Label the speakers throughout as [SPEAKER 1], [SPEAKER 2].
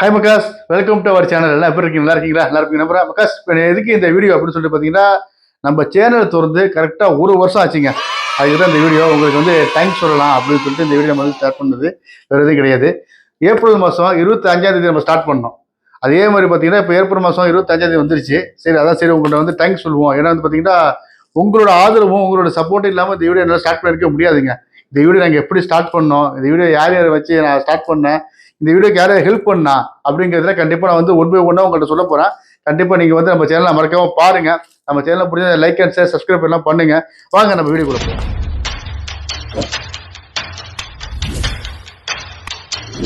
[SPEAKER 1] hi மக்காஸ் welcome to our channel எல்லாம் எப்படி இருக்கீங்க நல்லா இருக்கீங்களா நல்லா இருக்கீங்க நம்புறேன் மக்காஸ் எதுக்கு இந்த வீடியோ அப்படின்னு சொல்லிட்டு பார்த்தீங்கன்னா நம்ம சேனல் திறந்து கரெக்டாக ஒரு வருஷம் ஆச்சுங்க அதுக்கு தான் இந்த வீடியோ உங்களுக்கு வந்து தேங்க்ஸ் சொல்லலாம் அப்படின்னு சொல்லிட்டு இந்த வீடியோ நம்ம வந்து ஸ்டார்ட் பண்ணுது வேறு எதுவும் கிடையாது ஏப்ரல் மாதம் இருபத்தி அஞ்சாம் தேதி நம்ம ஸ்டார்ட் பண்ணோம் அதே மாதிரி பார்த்தீங்கன்னா இப்போ ஏப்ரல் மாதம் இருபத்தஞ்சாம் தேதி வந்துருச்சு சரி அதான் சரி உங்கள்கிட்ட வந்து தேங்க்ஸ் சொல்லுவோம் ஏன்னா வந்து பார்த்தீங்கன்னா உங்களோட ஆதரவும் உங்களோட சப்போர்ட்டும் இல்லாமல் இந்த வீடியோ என்னால் ஸ்டார்ட் பண்ணிருக்க முடியாதுங்க இந்த வீடியோ நாங்கள் எப்படி ஸ்டார்ட் பண்ணோம் இந்த வீடியோ யார் யாரை வச்சு நான் ஸ்டார்ட் பண்ணேன் இந்த வீடியோக்கு யாரும் ஹெல்ப் பண்ணா அப்படிங்கிறதுல கண்டிப்பாக நான் வந்து ஒன் பை ஒன்னாக உங்கள்கிட்ட சொல்ல போகிறேன் கண்டிப்பாக நீங்கள் வந்து நம்ம சேனலை மறக்காம பாருங்க நம்ம சேனலை பிடிச்ச லைக் அண்ட் ஷேர் சப்ஸ்கிரைப் எல்லாம் பண்ணுங்க வாங்க நம்ம வீடியோ கொடுப்போம்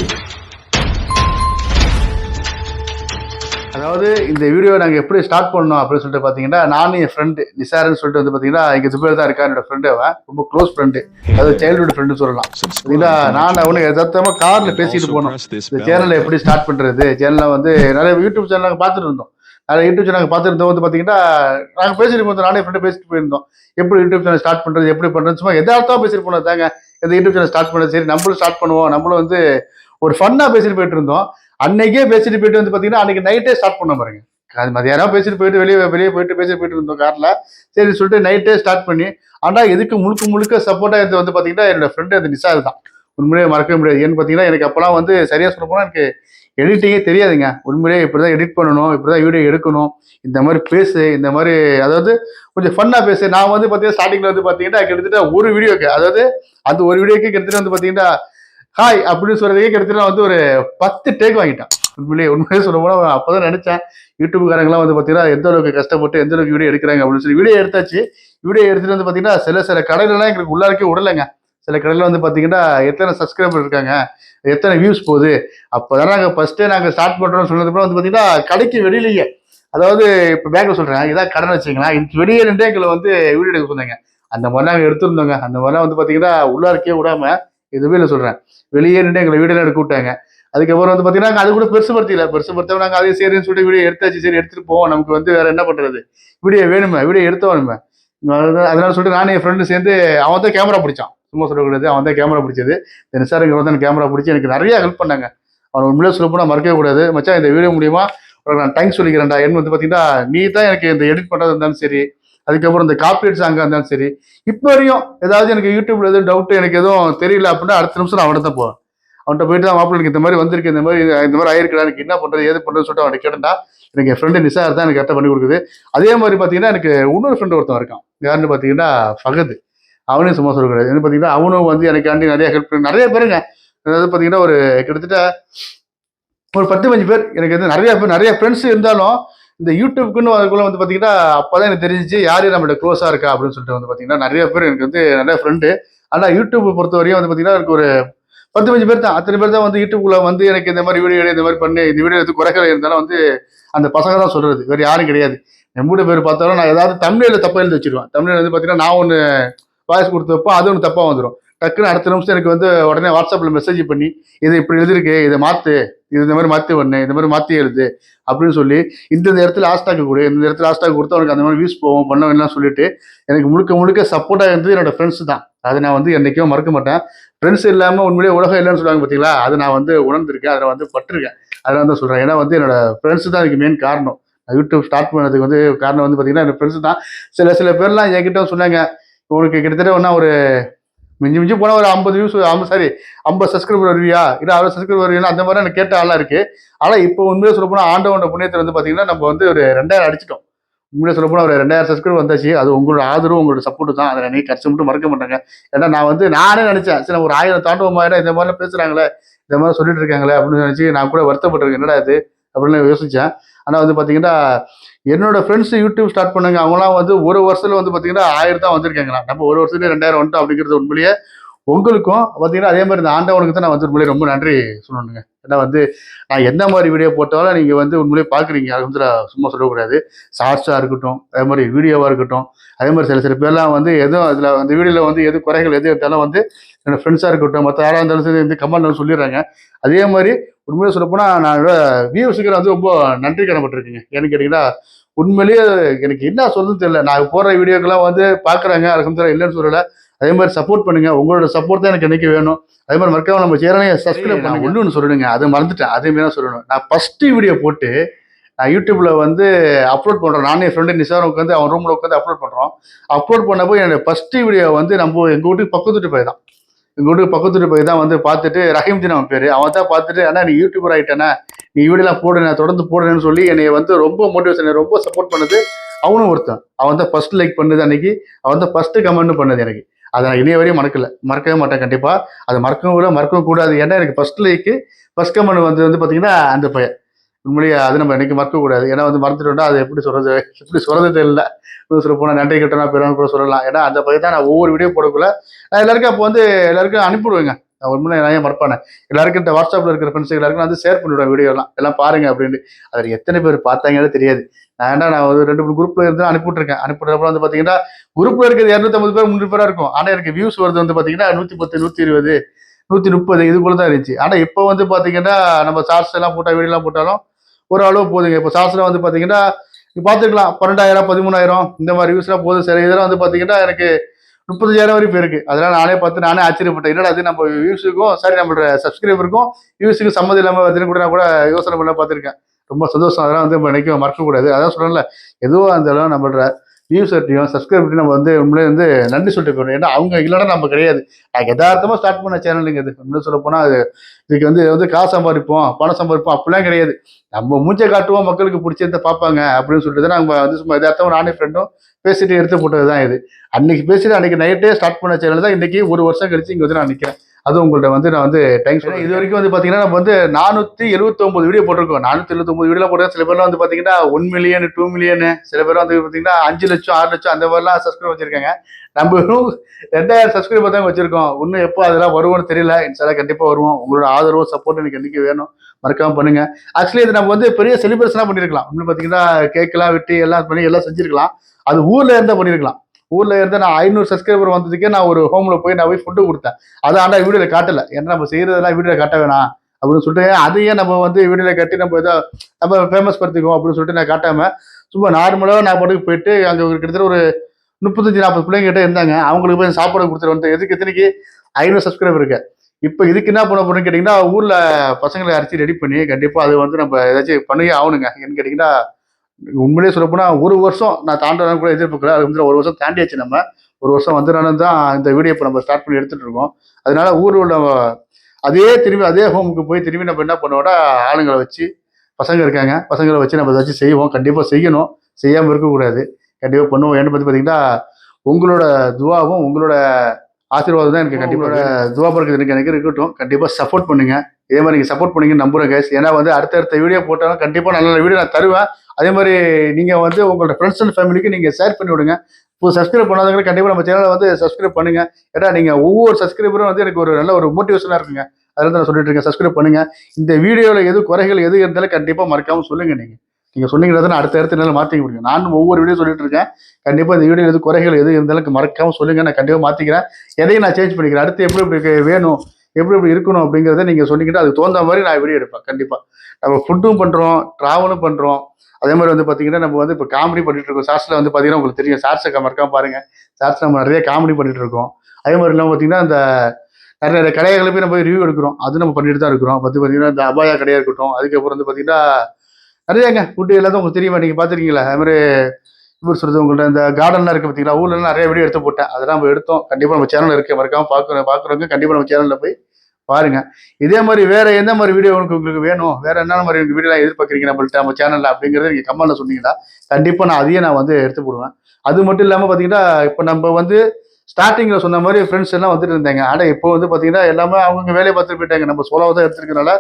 [SPEAKER 1] Thank அதாவது இந்த வீடியோ நாங்கள் எப்படி ஸ்டார்ட் பண்ணோம் அப்படின்னு சொல்லிட்டு பார்த்தீங்கன்னா நானும் என் ஃப்ரெண்டு நிசாரன்னு சொல்லிட்டு வந்து பார்த்தீங்கன்னா எங்கள் ஜுபேர் தான் இருக்கா என்னோட ஃப்ரெண்டு அவன் ரொம்ப க்ளோஸ் ஃப்ரெண்டு அது சைல்டுஹுட் ஃப்ரெண்டு சொல்லலாம் இல்லை நான் அவனுக்கு எதார்த்தமாக காரில் பேசிட்டு போனோம் இந்த சேனலை எப்படி ஸ்டார்ட் பண்ணுறது சேனலில் வந்து நிறைய யூடியூப் சேனல் நாங்கள் பார்த்துட்டு இருந்தோம் நிறைய யூடியூப் சேனல் நாங்கள் பார்த்துருந்தோம் வந்து பார்த்தீங்கன்னா நாங்கள் பேசிட்டு போதும் நானே ஃப்ரெண்டு பேசிட்டு போயிருந்தோம் எப்படி யூடியூப் சேனல் ஸ்டார்ட் பண்ணுறது எப்படி பண்ணுறது சும்மா எதார்த்தமாக பேசிட்டு போனோம் தாங்க இந்த யூடியூப் சேனல் ஸ்டார்ட் பண்ணுறது சரி நம்மளும் ஸ்டார்ட் பண்ணுவோம் நம்மளும் வந்து ஒரு ஃபன்னா பேசிட்டு போயிட்டு இருந்தோம் அன்னைக்கே பேசிட்டு போயிட்டு வந்து பாத்தீங்கன்னா அன்னைக்கு நைட்டே ஸ்டார்ட் பண்ண பாருங்க அது மதியானம் பேசிட்டு போயிட்டு வெளியே வெளியே போயிட்டு பேசிட்டு போயிட்டு இருந்தோம் கார்ல சரி சொல்லிட்டு நைட்டே ஸ்டார்ட் பண்ணி ஆனா எதுக்கு முழுக்க முழுக்க சப்போர்ட்டா இது வந்து பாத்தீங்கன்னா என்னோட ஃப்ரெண்டு அது நிசாது தான் உண்மையிலேயே மறக்கவே முடியாது ஏன்னு பார்த்தீங்கன்னா எனக்கு அப்போலாம் வந்து சரியாக சொல்ல போனா எனக்கு எடிட்டிங்கே தெரியாதுங்க உண்மையிலேயே இப்படி தான் எடிட் பண்ணணும் இப்படி தான் வீடியோ எடுக்கணும் இந்த மாதிரி பேசு இந்த மாதிரி அதாவது கொஞ்சம் ஃபன்னாக பேசு நான் வந்து பார்த்தீங்கன்னா ஸ்டார்டிங்கில் வந்து பாத்தீங்கன்னா கிட்டத்தட்ட ஒரு வீடியோக்கு அதாவது அந்த ஒரு வீடியோக்கு கிட்டத்தட்ட வந்து பாத்தீங்கன்னா ஹாய் அப்படின்னு சொல்றதே கிட்டத்தட்ட வந்து ஒரு பத்து டேக் வாங்கிட்டான் உண்மையிலேயே உண்மையிலே சொல்ல போனால் அப்பதான் நினைச்சேன் யூடியூப்காரங்களாம் வந்து பார்த்தீங்கன்னா எந்த அளவுக்கு கஷ்டப்பட்டு எந்த அளவுக்கு வீடியோ எடுக்கிறாங்க அப்படின்னு சொல்லி வீடியோ எடுத்தாச்சு வீடியோ எடுத்துட்டு வந்து பாத்தீங்கன்னா சில சில கடையிலலாம் எங்களுக்கு உள்ளாருக்கே விடலைங்க சில கடையில் வந்து பார்த்தீங்கன்னா எத்தனை சப்ஸ்கிரைபர் இருக்காங்க எத்தனை வியூஸ் போகுது அப்போ தான் நாங்கள் ஃபஸ்ட்டே நாங்கள் ஸ்டார்ட் பண்ணுறோம்னு சொன்னதுக்கப்புறம் வந்து பார்த்தீங்கன்னா கடைக்கு வெளியிலேயே அதாவது இப்போ பேங்க்கில் சொல்கிறேன் இதான் கடன் வச்சிங்களா இதுக்கு வெளியே நின்று எங்களை வந்து வீடியோ எடுக்க சொன்னாங்க அந்த மாதிரி நாங்கள் எடுத்துருந்தோங்க அந்த மாதிரிலாம் வந்து பார்த்தீங்கன்னா உள்ளாருக்கே விடாமல் எதுவுமே இல்லை சொல்கிறேன் வெளியே நின்று எங்களை வீடியோலாம் எடுக்க விட்டாங்க அதுக்கப்புறம் வந்து பார்த்தீங்கன்னா அது கூட பெருசு பெருசு பெருசுப்படுத்த நாங்க அதே சரின்னு சொல்லிட்டு வீடியோ எடுத்தாச்சு சரி எடுத்துகிட்டு போவோம் நமக்கு வந்து வேறு என்ன பண்ணுறது வீடியோ வேணுமே வீடியோ எடுத்து வேணுமே அதனால சொல்லிட்டு நானும் என் ஃப்ரெண்டு சேர்ந்து அவன் தான் கேமரா பிடிச்சான் சும்மா சொல்லக்கூடாது அவன் தான் கேமரா பிடிச்சது இந்த நிசாரங்க வந்து கேமரா பிடிச்சி எனக்கு நிறைய ஹெல்ப் பண்ணாங்க அவன் உண்மையிலே சொல்ல போனா மறக்கவே கூடாது மச்சான் இந்த வீடியோ மூலியமா நான் தேங்க்ஸ் சொல்லிக்கிறேன்டா என் வந்து பார்த்தீங்கன்னா நீ தான் எனக்கு இந்த எடிட் பண்ணுறதா இருந்தாலும் சரி அதுக்கப்புறம் இந்த காப்பிரைட் சாங்காக இருந்தாலும் சரி இப்போ வரையும் ஏதாவது எனக்கு யூடியூப்ல எதுவும் டவுட்டு எனக்கு எதுவும் தெரியல அப்படின்னா அடுத்த நிமிஷம் நான் அவனை தான் போவேன் அவன்கிட்ட போயிட்டு தான் மாப்பிள்ளை எனக்கு இந்த மாதிரி வந்திருக்கு இந்த மாதிரி இந்த மாதிரி ஆயிருக்கா எனக்கு என்ன பண்ணுறது ஏது பண்ணுறதுன்னு சொல்லிட்டு அவனை கேட்டா எனக்கு என் ஃப்ரெண்டு நிசார் தான் எனக்கு கரெக்டாக பண்ணி கொடுக்குது அதே மாதிரி பார்த்தீங்கன்னா எனக்கு இன்னொரு ஃப்ரெண்டு ஒருத்தன் இருக்கான் யாருன்னு பார்த்தீங்கன்னா ஃபகது அவனே சும்மா சொல்லக்கூடாது என்ன பார்த்தீங்கன்னா அவனும் வந்து எனக்காண்டி நிறைய ஹெல்ப் பண்ணி நிறைய பேருங்க அதாவது பார்த்தீங்கன்னா ஒரு கிட்டத்தட்ட ஒரு பத்து அஞ்சு பேர் எனக்கு வந்து நிறைய பேர் நிறைய ஃப்ரெண்ட்ஸ் இருந்தாலும் இந்த யூடியூப்க்குன்னு அதுக்குள்ள வந்து பார்த்தீங்கன்னா அப்போதான் எனக்கு தெரிஞ்சிச்சு யார் நம்மளோட க்ளோஸாக இருக்கா அப்படின்னு சொல்லிட்டு வந்து பார்த்தீங்கன்னா நிறைய பேர் எனக்கு வந்து நிறைய ஃப்ரெண்டு ஆனால் யூடியூப் பொறுத்த வரையும் வந்து பார்த்தீங்கன்னா எனக்கு ஒரு பத்து பஞ்சு பேர் தான் அத்தனை பேர் தான் வந்து யூடியூப்ல வந்து எனக்கு இந்த மாதிரி வீடியோ இந்த மாதிரி பண்ணு இந்த வீடியோ எடுத்து குறைகள் இருந்தாலும் வந்து அந்த பசங்க தான் சொல்றது வேறு யாரும் கிடையாது மூணு பேர் பார்த்தாலும் நான் ஏதாவது தமிழில் தப்பாக எழுதி வச்சிருவேன் தமிழில் வந்து பார்த்தீங்கன்னா நான் ஒன்று வாய்ஸ் கொடுத்து வைப்போம் அது ஒன்று தப்பாக வந்துடும் டக்குன்னு அடுத்த நிமிஷம் எனக்கு வந்து உடனே வாட்ஸ்அப்பில் மெசேஜ் பண்ணி இதை இப்படி எழுதிருக்கு இதை மாற்று இது இந்த மாதிரி மாற்றி ஒன்று இந்த மாதிரி மாற்றி எழுது அப்படின்னு சொல்லி இந்த இடத்துல ஹாஸ்டாக் கொடு இந்த இடத்துல ஹாஸ்டாக் கொடுத்தா அவனுக்கு அந்த மாதிரி வியூஸ் போவோம் பண்ண வேணாம் சொல்லிட்டு எனக்கு முழுக்க முழுக்க சப்போர்ட்டாக இருந்தது என்னோட ஃப்ரெண்ட்ஸ் தான் அதை நான் வந்து என்றைக்கும் மறக்க மாட்டேன் ஃப்ரெண்ட்ஸ் இல்லாமல் உண்மையிலே உலகம் இல்லைன்னு சொல்லுவாங்க பார்த்தீங்களா அதை நான் வந்து உணர்ந்திருக்கேன் அதில் வந்து பட்டிருக்கேன் அதெல்லாம் தான் சொல்கிறேன் ஏன்னா வந்து என்னோட ஃப்ரெண்ட்ஸ் தான் அதுக்கு மெயின் காரணம் யூடியூப் ஸ்டார்ட் பண்ணதுக்கு வந்து காரணம் வந்து பார்த்தீங்கன்னா என்னோட ஃப்ரெண்ட்ஸ் தான் சில சில பேர்லாம் என்கிட்ட சொன்னாங்க உனக்கு கிட்டத்தட்ட ஒன்றா ஒரு மிஞ்சி மிஞ்சி போனால் ஒரு ஐம்பது வியூஸ் ஐம்பது சாரி ஐம்பது சப்ஸ்கிரைபர் வருவியா இல்லை அறுபது சப்ஸ்கிரைபர் வருவியா அந்த மாதிரி எனக்கு கேட்ட ஆளாக இருக்குது ஆனால் இப்போ உண்மையாக சொல்ல போனால் ஆண்டவனோட புண்ணியத்தில் வந்து பார்த்தீங்கன்னா நம்ம வந்து ஒரு ரெண்டாயிரம் அடிச்சிட்டோம் உண்மையாக சொல்ல போனால் ஒரு ரெண்டாயிரம் சப்ஸ்கிரைபர் வந்தாச்சு அது உங்களோட ஆதரவு உங்களோட சப்போர்ட் தான் அதை நினைக்க கஷ்டம் மட்டும் மறக்க மாட்டாங்க ஏன்னா நான் வந்து நானே நினச்சேன் சரி ஒரு ஆயிரம் ஆயிரம் இந்த மாதிரிலாம் பேசுகிறாங்களே இந்த மாதிரி சொல்லிட்டு இருக்காங்களே அப்படின்னு நினச்சி நான் கூட வருத்தப்பட்டிருக்கேன் என்னடா இது அப்படின்னு யோசித்தேன் ஆனால் வந்து பார்த்தீங்கன்னா என்னோட ஃப்ரெண்ட்ஸ் யூடியூப் ஸ்டார்ட் பண்ணுங்க அவங்களாம் வந்து ஒரு வருஷத்துல வந்து பார்த்திங்கன்னா ஆயிரம் தான் வந்திருக்காங்களா நம்ம ஒரு வருஷத்துல ரெண்டாயிரம் வந்துட்டோம் அப்படிங்கிறது உண்மையிலேயே உங்களுக்கும் பார்த்தீங்கன்னா அதே மாதிரி இந்த ஆண்டவனுக்கு தான் நான் வந்து உண்மையிலே ரொம்ப நன்றி சொல்லணுங்க ஏன்னா வந்து நான் எந்த மாதிரி வீடியோ போட்டாலும் நீங்கள் வந்து உண்மையிலே பார்க்குறீங்க அது வந்து சும்மா சொல்லக்கூடாது ஷார்ட்ஸாக இருக்கட்டும் அதே மாதிரி வீடியோவாக இருக்கட்டும் அதே மாதிரி சில சில பேர்லாம் வந்து எதுவும் அதில் அந்த வீடியோவில் வந்து எது குறைகள் எது எடுத்தாலும் வந்து என்னோடய ஃப்ரெண்ட்ஸாக இருக்கட்டும் மற்ற யாராக இருந்தாலும் சரி இந்த கமெண்ட் சொல்லிடுறாங்க அதே மாதிரி உண்மையிலே சொல்லப்போனால் நான் வியூஸுக்கு வந்து ரொம்ப நன்றி கடன்பட்டுருக்கீங்க ஏன்னு கேட்டிங்கன்னா உண்மையிலேயே எனக்கு என்ன சொல்லுன்னு தெரியல நான் போடுற வீடியோக்கெல்லாம் வந்து பார்க்குறாங்க அதுக்கு இல்லைன்னு சொல்லலை அதே மாதிரி சப்போர்ட் பண்ணுங்க உங்களோட சப்போர்ட் தான் எனக்கு என்னைக்கு வேணும் அதே மாதிரி மறக்காம நம்ம சேரனையை சப்ஸ்கிரைப் பண்ண ஒன்று சொல்லிடுங்க அது மறந்துட்டேன் அதே மாதிரி தான் சொல்லணும் நான் ஃபஸ்ட்டு வீடியோ போட்டு நான் யூடியூப்ல வந்து அப்லோட் பண்ணுறோம் நான் என் ஃப்ரெண்டு நிசாரம் உட்காந்து அவன் ரூமில் உட்காந்து அப்லோட் பண்ணுறோம் அப்லோட் பண்ணப்போ என்னோட ஃபஸ்ட்டு வீடியோ வந்து நம்ம எங்கள் வீட்டுக்கு பக்கத்துட்டு போய் தான் எங்கள் வீட்டுக்கு பக்கத்துட்டு போய் தான் வந்து பார்த்துட்டு ரஹீம் ரஹீம்தீன் அவன் பேர் அவன் தான் பார்த்துட்டு ஆனால் நீ யூடியூபர் ஆகிட்டேனா நீ வீடியோலாம் போடு தொடர்ந்து போடுறேன்னு சொல்லி என்னை வந்து ரொம்ப மோட்டிவேஷன் ரொம்ப சப்போர்ட் பண்ணது அவனும் ஒருத்தன் அவன் தான் ஃபர்ஸ்ட் லைக் பண்ணுது அன்னைக்கு அவன் தான் ஃபர்ஸ்ட் கமெண்ட் பண்ணது எனக்கு அதை நான் இனிய வரையும் மறக்கல மறக்கவே மாட்டேன் கண்டிப்பாக அதை மறக்கவும் கூட மறக்கவும் கூடாது ஏன்னா எனக்கு ஃபர்ஸ்ட் லைக்கு ஃபர்ஸ்ட் கமெண்ட் வந்து வந்து பார்த்தீங்கன்னா அந்த பையன் உண்மையிலேயே அது நம்ம என்றைக்கு மறக்கக்கூடாது ஏன்னா வந்து மறந்துட்டோம்னா அது எப்படி சொல்கிறது எப்படி சொல்கிறது தெரியல சொல்ல போனால் நன்றி கட்டணா பெறணும் கூட சொல்லலாம் ஏன்னா அந்த பையன் தான் நான் ஒவ்வொரு வீடியோ போடக்குள்ள நான் எல்லாருக்கும் அப்போ வந்து எல்லாருக்கும் அனுப்பிவிடுவேங்க உண்மையில நிறைய மறப்பானே எல்லாருக்கும் இந்த வாட்ஸ்அப்பில் இருக்கிற ஃப்ரெண்ட்ஸ் எல்லாருக்கும் வந்து ஷேர் பண்ணிவிடுவேன் வீடியோலாம் எல்லாம் பாருங்க அப்படின்னு அதில் எத்தனை பேர் பார்த்தாங்கன்னு தெரியாது நான் என்ன நான் ஒரு ரெண்டு மூணு குரூப்ல இருந்து அனுப்பிட்டுருக்கேன் அனுப்பிடுறப்ப வந்து பார்த்தீங்கன்னா குரூப்ல இருக்கிறது இரநூத்தம்பது பேர் முந்நூறு பேராக இருக்கும் ஆனால் எனக்கு வியூஸ் வருது வந்து பார்த்தீங்கன்னா நூற்றி பத்து நூற்றி இருபது நூற்றி முப்பது இதுக்குள்ள தான் இருந்துச்சு ஆனால் இப்போ வந்து பார்த்தீங்கன்னா நம்ம சார்ஸ் எல்லாம் போட்டால் வீடியோலாம் போட்டாலும் ஒரு அளவு போதுங்க இப்போ சார்ஸ்லாம் வந்து பார்த்தீங்கன்னா பார்த்துக்கலாம் பன்னெண்டாயிரம் பதிமூணாயிரம் இந்த மாதிரி வியூஸ்லாம் போதும் சரி இதெல்லாம் வந்து பார்த்தீங்கன்னா எனக்கு முப்பத்தஞ்சாயிரம் வரைக்கும் இருக்கு அதெல்லாம் நானே பார்த்து நானே ஆச்சரியப்பட்டேன் என்னடா அது நம்ம வியூஸுக்கும் சாரி நம்மளோட சப்ஸ்கிரைபருக்கும் வியூஸுக்கும் சம்மதி இல்லாமல் பார்த்தீங்கன்னா கூட நான் கூட யோசனை பண்ண பார்த்துருக்கேன் ரொம்ப சந்தோஷம் அதெல்லாம் வந்து நம்ம நினைக்க மறக்கக்கூடாது அதான் சொல்கிறேன்ல எதுவும் அந்த அளவு நம்மளோட சப்ஸ்கிரைப் பண்ணி நம்ம வந்து உண்மையிலே வந்து நன்றி சொல்லிட்டு போகணும் ஏன்னா அவங்க இல்லைன்னா நம்ம கிடையாது எதார்த்தமாக ஸ்டார்ட் பண்ண சேனலுங்க இது உண்மையிலே சொல்ல போனால் அது இதுக்கு வந்து வந்து காசு சம்பாதிப்போம் பணம் சம்பாதிப்போம் அப்படிலாம் கிடையாது நம்ம மூச்சை காட்டுவோம் மக்களுக்கு பிடிச்சிருந்த பார்ப்பாங்க அப்படின்னு சொல்லிட்டு தான் நாங்கள் வந்து சும்மா எதார்த்தமாக நானே ஃப்ரெண்டும் பேசிட்டு எடுத்து போட்டது தான் இது அன்னைக்கு பேசிட்டு அன்னைக்கு நைட்டே ஸ்டார்ட் பண்ண சேனல் தான் இன்னைக்கு ஒரு வருஷம் கழிச்சு இங்கே வந்து நான் நிற்கிறேன் அதுவும் உங்கள்கிட்ட வந்து நான் வந்து டைம் சொல்கிறேன் இது வரைக்கும் வந்து பார்த்தீங்கன்னா நம்ம வந்து நானூற்றி எழுபத்தொம்பது வீடியோ போட்டிருக்கோம் நானூற்றி எழுபத்தொம்பது வீடியோ போட்டு சில பேர்லாம் வந்து பார்த்தீங்கன்னா ஒன் மில்லியன் டூ மில்லியனு சில பேர் வந்து பார்த்தீங்கன்னா அஞ்சு லட்சம் ஆறு லட்சம் அந்த மாதிரிலாம் சப்ஸ்கிரைப் வச்சிருக்காங்க நம்ம ரெண்டாயிரம் சப்ஸ்கிரைபர் தான் வச்சுருக்கோம் இன்னும் எப்போ அதெல்லாம் வருவோம்னு தெரியல இன்சால கண்டிப்பாக வருவோம் உங்களோட ஆதரவு சப்போர்ட் எனக்கு என்றைக்கு வேணும் மறக்காமல் பண்ணுங்க ஆக்சுவலி இது நம்ம வந்து பெரிய செலிப்ரேஷனாக பண்ணியிருக்கலாம் இன்னும் பார்த்தீங்கன்னா கேக்கெல்லாம் வெட்டி எல்லாம் பண்ணி எல்லாம் செஞ்சுருக்கலாம் அது ஊரில் இருந்தால் பண்ணியிருக்கலாம் ஊர்ல இருந்து நான் ஐநூறு சப்ஸ்கிரைபர் வந்ததுக்கே நான் ஒரு ஹோம்ல போய் நான் போய் ஃபுட்டு கொடுத்தேன் அதை ஆண்டா வீடியோல காட்டல ஏன்னா நம்ம செய்யறதெல்லாம் வீடியோல காட்ட வேணாம் அப்படின்னு சொல்லிட்டு அதையே நம்ம வந்து வீடியோல கட்டி நம்ம ஏதோ நம்ம ஃபேமஸ் படுத்திக்குவோம் அப்படின்னு சொல்லிட்டு நான் காட்டாம சும்மா நார்மலாக நான் பாட்டுக்கு போயிட்டு அங்கே கிட்டத்தட்ட ஒரு முப்பத்தஞ்சு நாற்பது பிள்ளைங்க இருந்தாங்க அவங்களுக்கு போய் சாப்பாடு கொடுத்துட்டு வந்து எதுக்கு எத்தனைக்கு ஐநூறு சப்ஸ்கிரைபர் இருக்கு இப்போ இதுக்கு என்ன பண்ண போறோம்னு கேட்டிங்கன்னா ஊரில் பசங்களை அரைச்சி ரெடி பண்ணி கண்டிப்பாக அது வந்து நம்ம ஏதாச்சும் பண்ணியே ஆகணுங்க என்ன கேட்டிங்கன்னா உண்மையிலே சொல்லப்போனால் ஒரு வருஷம் நான் தாண்டலாம் கூட எதிர்பார்க்கல அது வந்து ஒரு வருஷம் தாண்டியாச்சு நம்ம ஒரு வருஷம் வந்தனாலும் தான் இந்த வீடியோ இப்போ நம்ம ஸ்டார்ட் பண்ணி எடுத்துகிட்டு இருக்கோம் அதனால ஊரில் அதே திரும்பி அதே ஹோமுக்கு போய் திரும்பி நம்ம என்ன பண்ணோம்னா ஆளுங்களை வச்சு பசங்க இருக்காங்க பசங்களை வச்சு நம்ம ஏதாச்சும் செய்வோம் கண்டிப்பாக செய்யணும் செய்யாமல் இருக்கக்கூடாது கண்டிப்பாக பண்ணுவோம் ஏன்னு பார்த்து பார்த்தீங்கன்னா உங்களோட துவாவும் உங்களோட ஆசீர்வாதம் தான் எனக்கு கண்டிப்பாக துவா பிறகு எனக்கு எனக்கு இருக்கட்டும் கண்டிப்பாக சப்போர்ட் பண்ணுங்கள் இதே மாதிரி நீங்கள் சப்போர்ட் பண்ணிங்கன்னு நம்புகிறேன் கேஸ் ஏன்னா வந்து அடுத்தடுத்த வீடியோ போட்டாலும் கண்டிப்பாக நல்ல நல்ல வீடியோ நான் தருவேன் அதே மாதிரி நீங்கள் வந்து உங்களோட ஃப்ரெண்ட்ஸ் அண்ட் ஃபேமிலிக்கு நீங்கள் ஷேர் பண்ணி விடுங்க இப்போ சப்ஸ்கிரைப் பண்ணாதவங்க கண்டிப்பாக நம்ம சேனலை வந்து சப்ஸ்கிரைப் பண்ணுங்கள் ஏன்னா நீங்கள் ஒவ்வொரு சப்ஸ்கிரைபரும் வந்து எனக்கு ஒரு நல்ல ஒரு மோட்டிவேஷனாக இருக்குங்க அதனால நான் சொல்லிட்டு இருக்கேன் சப்ஸ்கிரைப் பண்ணுங்கள் இந்த வீடியோவில் எது குறைகள் எது இருந்தாலும் கண்டிப்பாக மறக்காமல் சொல்லுங்கள் நீங்கள் நீங்கள் சொன்னீங்க அடுத்த அடுத்த நேரம் மாற்றிக்க முடியும் நானும் ஒவ்வொரு வீடியோ சொல்லிட்டு இருக்கேன் கண்டிப்பாக இந்த வீடியோ எது குறைகள் எது இருந்தாலும் மறக்காமல் சொல்லுங்கள் நான் கண்டிப்பாக மாற்றிக்கிறேன் எதையும் நான் சேஞ்ச் பண்ணிக்கிறேன் அடுத்து எப்படி இப்படி வேணும் எப்படி எப்படி இருக்கணும் அப்படிங்கிறத நீங்கள் சொன்னீங்கன்னா அதுக்கு தகுந்த மாதிரி நான் வீடியோ எடுப்பேன் கண்டிப்பாக நம்ம ஃபுட்டும் பண்ணுறோம் ட்ராவலும் பண்ணுறோம் அதே மாதிரி வந்து பார்த்தீங்கன்னா நம்ம வந்து இப்போ காமெடி பண்ணிட்டு இருக்கோம் சார்ஸில் வந்து பார்த்தீங்கன்னா உங்களுக்கு தெரியும் சார்ஸை மறக்காம பாருங்கள் சார்ஸ் நம்ம நிறைய காமெடி பண்ணிட்டு இருக்கோம் அதே மாதிரி இல்லாமல் பார்த்தீங்கன்னா அந்த நிறைய நிறைய கடைகளை போய் நம்ம ரிவ்யூ எடுக்கிறோம் அது நம்ம பண்ணிட்டு தான் இருக்கிறோம் பார்த்து பார்த்தீங்கன்னா இந்த அபாயா கடையாக இருக்கட்டும் அதுக்கப்புறம் வந்து பார்த்தீங்கன்னா நிறையாங்க ஃபுட்டு எல்லாத்தையும் உங்களுக்கு தெரியுமா நீங்கள் பார்த்துருக்கீங்களா அதே மாதிரி எப்படி சொல்றது உங்கள்ட்ட இந்த கார்டன்லாம் இருக்கு பார்த்தீங்களா ஊர்ல நிறைய வீடியோ எடுத்து போட்டேன் அதெல்லாம் நம்ம எடுத்தோம் கண்டிப்பாக நம்ம சேனல் இருக்கு மறக்காம பார்க்குறோம் பார்க்குறவங்க கண்டிப்பாக நம்ம சேனலில் போய் பாருங்க இதே மாதிரி வேற எந்த மாதிரி வீடியோ உங்களுக்கு உங்களுக்கு வேணும் வேற என்ன மாதிரி வீடியோலாம் எதிர்பார்க்குறீங்க நம்மள்ட்ட நம்ம சேனலில் அப்படிங்கிறத நீங்கள் கமெண்ட்ல சொன்னீங்கன்னா கண்டிப்பாக நான் அதையே நான் வந்து எடுத்து போடுவேன் அது மட்டும் இல்லாமல் பார்த்தீங்கன்னா இப்போ நம்ம வந்து ஸ்டார்டிங்கில் சொன்ன மாதிரி ஃப்ரெண்ட்ஸ் எல்லாம் வந்துட்டு இருந்தாங்க ஆனால் இப்போ வந்து பார்த்தீங்கன்னா எல்லாமே அவங்க வேலையை பார்த்துட்டு போயிட்டாங்க நம்ம சோலாவை தான் எடுத்துருக்கனால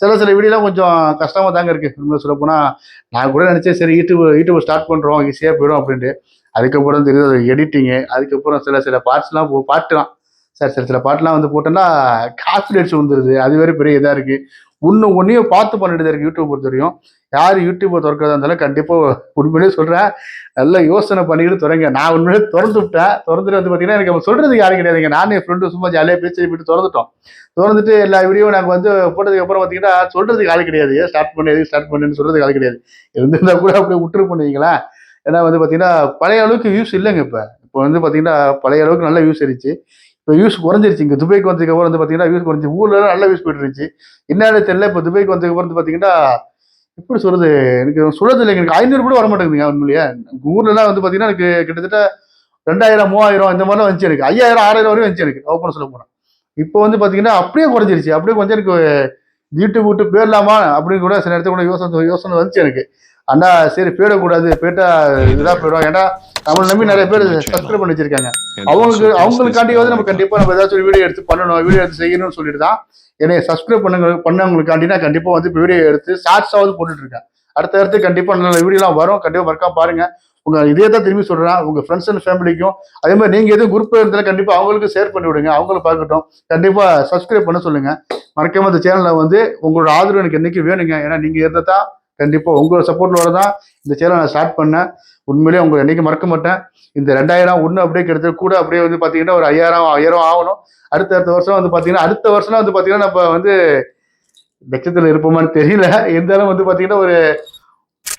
[SPEAKER 1] சில சில வீடியோலாம் கொஞ்சம் கஷ்டமாக தாங்க இருக்குது உண்மை சொல்லப்போனால் நான் கூட நினச்சேன் சரி யூடியூப் யூடியூப் ஸ்டார்ட் பண்ணுறோம் ஈஸியாக போயிடும் அப்படின்ட்டு அதுக்கப்புறம் தெரியுது அது எடிட்டிங்கு அதுக்கப்புறம் சில சில பார்ட்ஸ்லாம் பாட்டுலாம் சார் சில சில பாட்டுலாம் வந்து போட்டோன்னா காப்பி அடிச்சு வந்துடுது அது வேறு பெரிய இதாக இருக்குது ஒன்று ஒன்றையும் பார்த்து பண்ணிட்டு இருக்கு யூடியூப் பொறுத்த வரையும் யார் யூடியூப்பை திறக்கிறதா இருந்தாலும் கண்டிப்பாக உண்மையிலே சொல்கிறேன் நல்லா யோசனை பண்ணிக்கிட்டு திறங்க நான் உண்மையிலே திறந்து விட்டேன் திறந்துட்டு வந்து பார்த்தீங்கன்னா எனக்கு அவன் சொல்கிறதுக்கு யாரும் கிடையாதுங்க நானே என் ஃப்ரெண்டு சும்மா ஜாலியாக பேச்சு போயிட்டு திறந்துட்டோம் திறந்துட்டு எல்லா வீடியோ நாங்கள் வந்து போட்டதுக்கு அப்புறம் பார்த்தீங்கன்னா சொல்கிறதுக்கு ஆள் கிடையாது ஸ்டார்ட் பண்ணி எதுக்கு ஸ்டார்ட் பண்ணுன்னு சொல்கிறதுக்கு ஆள் கிடையாது இருந்திருந்தால் கூட அப்படியே விட்டுரு பண்ணுவீங்களா ஏன்னா வந்து பார்த்தீங்கன்னா பழைய அளவுக்கு வியூஸ் இல்லைங்க இப்போ இப்போ வந்து பார்த்தீங்கன்னா பழைய அளவுக்கு நல்ல வியூஸ் இருந்துச்சு இப்போ யூஸ் குறைஞ்சிருச்சு இங்கே துபாய்க்கு வந்ததுக்கப்புறம் வந்து பார்த்தீங்கன்னா யூஸ் குறைஞ்சி ஊரில் நல்ல யூஸ் போயிட்டு இருந்துச்சு என்னன்னு தெரியல இப்போ துபாய்க்கு வந்ததுக்கப்புறம் வந்து பார்த்தீங்கன்னா எப்படி சொல்கிறது எனக்கு சொல்கிறது இல்லை எனக்கு ஐநூறு கூட வர மாட்டேங்குதுங்க உண்மையிலேயே ஊர்லலாம் வந்து பார்த்தீங்கன்னா எனக்கு கிட்டத்தட்ட ரெண்டாயிரம் மூவாயிரம் இந்த மாதிரிலாம் வந்துச்சு எனக்கு ஐயாயிரம் ஆறாயிரம் வரையும் வந்துச்சு எனக்கு ஓப்பன் சொல்ல போனால் இப்போ வந்து பார்த்தீங்கன்னா அப்படியே குறைஞ்சிருச்சு அப்படியே கொஞ்சம் எனக்கு வீட்டு வீட்டு போயிடலாமா அப்படின்னு கூட சில நேரத்தில் கூட யோசனை யோசனை வந்துச்சு எனக்கு அண்ணா சரி போயிடக்கூடாது போயிட்டா இதுதான் போயிடும் ஏன்னா நம்மளை நம்பி நிறைய பேர் சப்ஸ்கிரைப் பண்ணி வச்சிருக்காங்க அவங்களுக்கு அவங்களுக்காண்டியாவது நம்ம கண்டிப்பா நம்ம ஏதாச்சும் ஒரு வீடியோ எடுத்து பண்ணணும் வீடியோ எடுத்து செய்யணும்னு சொல்லிட்டு தான் என்னை சப்ஸ்கிரைப் பண்ணுங்க பண்ணவங்களுக்காண்டி கண்டிப்பா வந்து இப்போ வீடியோ எடுத்து ஷார்ட்ஸாவது போட்டுட்டு இருக்கேன் அடுத்த அடுத்து கண்டிப்பா நல்ல வீடியோலாம் வரும் கண்டிப்பா ஒர்க்கா பாருங்க உங்க இதே தான் திரும்பி சொல்றேன் உங்க ஃப்ரெண்ட்ஸ் அண்ட் ஃபேமிலிக்கும் அதே மாதிரி நீங்க எதுவும் குரூப் இருந்தாலும் கண்டிப்பா அவங்களுக்கு ஷேர் பண்ணி விடுங்க அவங்களும் பார்க்கட்டும் கண்டிப்பா சப்ஸ்கிரைப் பண்ண சொல்லுங்க மறக்காம இந்த சேனல்ல வந்து உங்களோட ஆதரவு எனக்கு என்னைக்கு வேணுங்க ஏன்னா நீங்க இருந்தா தான் கண்டிப்பாக உங்களோட சப்போர்ட்டோட தான் இந்த சேனல் நான் ஸ்டார்ட் பண்ணேன் உண்மையிலேயே உங்களை என்றைக்கு மறக்க மாட்டேன் இந்த ரெண்டாயிரம் ஒன்று அப்படியே கிடைச்சது கூட அப்படியே வந்து பார்த்தீங்கன்னா ஒரு ஐயாயிரம் ஐயாயிரம் ஆகணும் அடுத்த அடுத்த வருஷம் வந்து பார்த்தீங்கன்னா அடுத்த வருஷம் வந்து பார்த்தீங்கன்னா நம்ம வந்து லட்சத்தில் இருப்போமான்னு தெரியல இருந்தாலும் வந்து பார்த்தீங்கன்னா ஒரு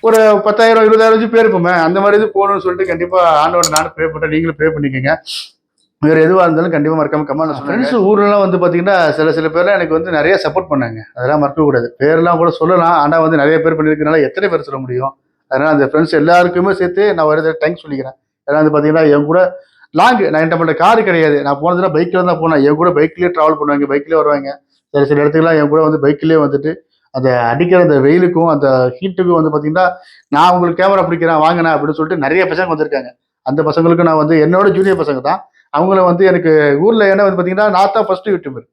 [SPEAKER 1] ஒரு பத்தாயிரம் இருபதாயிரம் வச்சு பேர் இருப்போமே அந்த மாதிரி இது போகணும்னு சொல்லிட்டு கண்டிப்பாக ஆண்டோட நானும் பே பண்ணுறேன் நீங்களும் பே பண்ணிக்கோங்க வேறு எதுவாக இருந்தாலும் கண்டிப்பாக மறக்காம நான் ஃப்ரெண்ட்ஸ் ஊர்லலாம் வந்து பார்த்தீங்கன்னா சில சில பேர்லாம் எனக்கு வந்து நிறைய சப்போர்ட் பண்ணாங்க அதெல்லாம் மறக்கக்கூடாது பேர்லாம் கூட சொல்லலாம் ஆனால் வந்து நிறைய பேர் பண்ணியிருக்கனால எத்தனை பேர் சொல்ல முடியும் அதனால் அந்த ஃப்ரெண்ட்ஸ் எல்லாருக்குமே சேர்த்து நான் எதாவது தேங்க்ஸ் சொல்லிக்கிறேன் ஏன்னா வந்து பார்த்தீங்கன்னா என் கூட லாங் நான் என்ன பண்ணுற கார் கிடையாது நான் போனதுனா பைக்கில் தான் போனேன் என் கூட பைக்லேயே ட்ராவல் பண்ணுவாங்க பைக்லேயே வருவாங்க சில சில இடத்துக்குலாம் என் கூட வந்து பைக்கிலே வந்துட்டு அந்த அடிக்கிற அந்த வெயிலுக்கும் அந்த ஹீட்டுக்கும் வந்து பார்த்தீங்கன்னா நான் உங்களுக்கு கேமரா பிடிக்கிறேன் வாங்கினேன் அப்படின்னு சொல்லிட்டு நிறைய பசங்க வந்திருக்காங்க அந்த பசங்களுக்கு நான் வந்து என்னோட ஜூனியர் பசங்க தான் அவங்கள வந்து எனக்கு ஊரில் என்ன வந்து பார்த்தீங்கன்னா நான் தான் ஃபஸ்ட்டு யூடியூபர்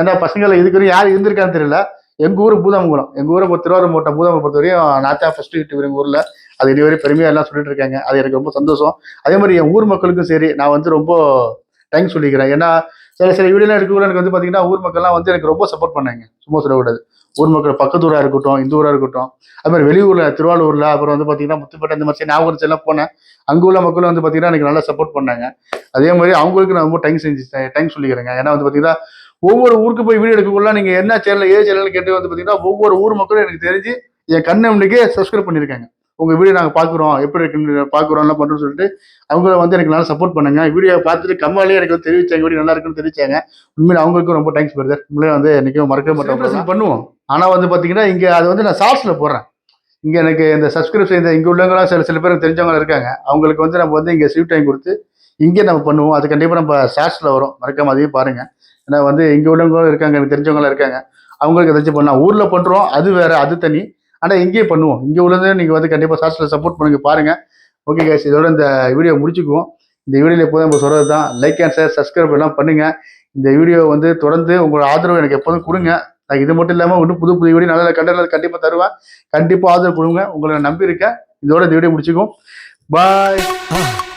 [SPEAKER 1] ஏன்னா பசங்களை இதுக்கு யார் இருந்திருக்கான்னு தெரியல எங்கள் ஊர் பூதாமங்குளம் எங்கள் ஊரை பொறுத்த திருவாரூர் மாவட்டம் பூதாமங்குளம் பொறுத்த வரையும் நான் தான் ஃபஸ்ட்டு யூடியூபர் எங்கள் ஊரில் அது இதுவரை பெருமையாக எல்லாம் சொல்லிட்டு இருக்காங்க அது எனக்கு ரொம்ப சந்தோஷம் அதே மாதிரி என் ஊர் மக்களுக்கும் சரி நான் வந்து ரொம்ப தேங்க்ஸ் சொல்லிக்கிறேன் ஏன்னா சில சில வீடியோலாம் எடுக்கக்கூட எனக்கு வந்து பார்த்தீங்கன்னா ஊர் மக்கள்லாம் வந்து எனக்கு ரொம்ப சப்போர்ட் பண்ணாங்க சும்மா சொல்லக்கூடாது ஊர் மக்கள் பக்கத்தூராக இருக்கட்டும் இந்த ஊராக இருக்கட்டும் அது மாதிரி வெளியூரில் திருவாரூரில் அப்புறம் வந்து பார்த்தீங்கன்னா முத்துப்பேட்டை இந்த மாதிரி நாகூர் எல்லாம் போனேன் அங்கே உள்ள மக்கள் வந்து பார்த்தீங்கன்னா எனக்கு நல்லா சப்போர்ட் பண்ணாங்க அதே மாதிரி அவங்களுக்கு நான் ரொம்ப டைம் செஞ்சு டைம் சொல்லிக்கிறேங்க ஏன்னா வந்து பார்த்தீங்கன்னா ஒவ்வொரு ஊருக்கு போய் வீடியோ எடுக்கக்குள்ள நீங்கள் என்ன சேனல் ஏ சேனல் கேட்டு வந்து பார்த்தீங்கன்னா ஒவ்வொரு ஊர் மக்களும் எனக்கு தெரிஞ்சு என் கண்ணு அப்படிக்கே சப்ஸ்கிரைப் பண்ணியிருக்காங்க உங்கள் வீடியோ நாங்கள் பார்க்குறோம் எப்படி இருக்குன்னு பார்க்குறோம் எல்லாம் பண்ணுறோம்னு சொல்லிட்டு அவங்கள வந்து எனக்கு நல்லா சப்போர்ட் பண்ணுங்கள் வீடியோ பார்த்துட்டு கம்மாலே எனக்கு வந்து தெரிவிச்சாங்க வீடியோ நல்லா இருக்குன்னு தெரிவிச்சாங்க உண்மையில அவங்களுக்கும் ரொம்ப தேங்க்ஸ் பிரதர் உண்மையிலே வந்து என்றைக்கும் மறக்க மாட்டோம் பண்ணுவோம் ஆனால் வந்து பார்த்தீங்கன்னா இங்கே அது வந்து நான் ஷார்ட்ஸில் போடுறேன் இங்கே எனக்கு இந்த சப்ஸ்கிரிப்ஷன் இந்த இங்கே உள்ளவங்களாம் சில சில பேர் தெரிஞ்சவங்க இருக்காங்க அவங்களுக்கு வந்து நம்ம வந்து இங்கே ஸ்வீட் டைம் கொடுத்து இங்கே நம்ம பண்ணுவோம் அது கண்டிப்பாக நம்ம ஷார்ட்ஸில் வரும் மறக்க மாதிரியே பாருங்கள் ஏன்னா வந்து இங்கே உள்ளவங்களும் இருக்காங்க எனக்கு தெரிஞ்சவங்களாம் இருக்காங்க அவங்களுக்கு ஏதாச்சும் பண்ணால் ஊரில் பண்ணுறோம் அது வேறு அது தனி ஆனால் இங்கேயே பண்ணுவோம் இங்கே உள்ளது நீங்கள் வந்து கண்டிப்பாக சாட்சியில் சப்போர்ட் பண்ணுங்கள் பாருங்கள் ஓகே கேஸ் இதோட இந்த வீடியோ முடிச்சுக்குவோம் இந்த வீடியோவில் எப்போதும் நம்ம சொல்கிறது தான் லைக் அண்ட் ஷேர் சப்ஸ்கிரைப் எல்லாம் பண்ணுங்கள் இந்த வீடியோ வந்து தொடர்ந்து உங்களோட ஆதரவு எனக்கு எப்போதும் கொடுங்க நான் இது மட்டும் இல்லாமல் இன்னும் புது புது வீடியோ நல்ல கண்டிப்பாக கண்டிப்பாக தருவேன் கண்டிப்பாக ஆதரவு கொடுங்க உங்களை நம்பியிருக்கேன் இதோட இந்த வீடியோ முடிச்சுக்குவோம் பாய்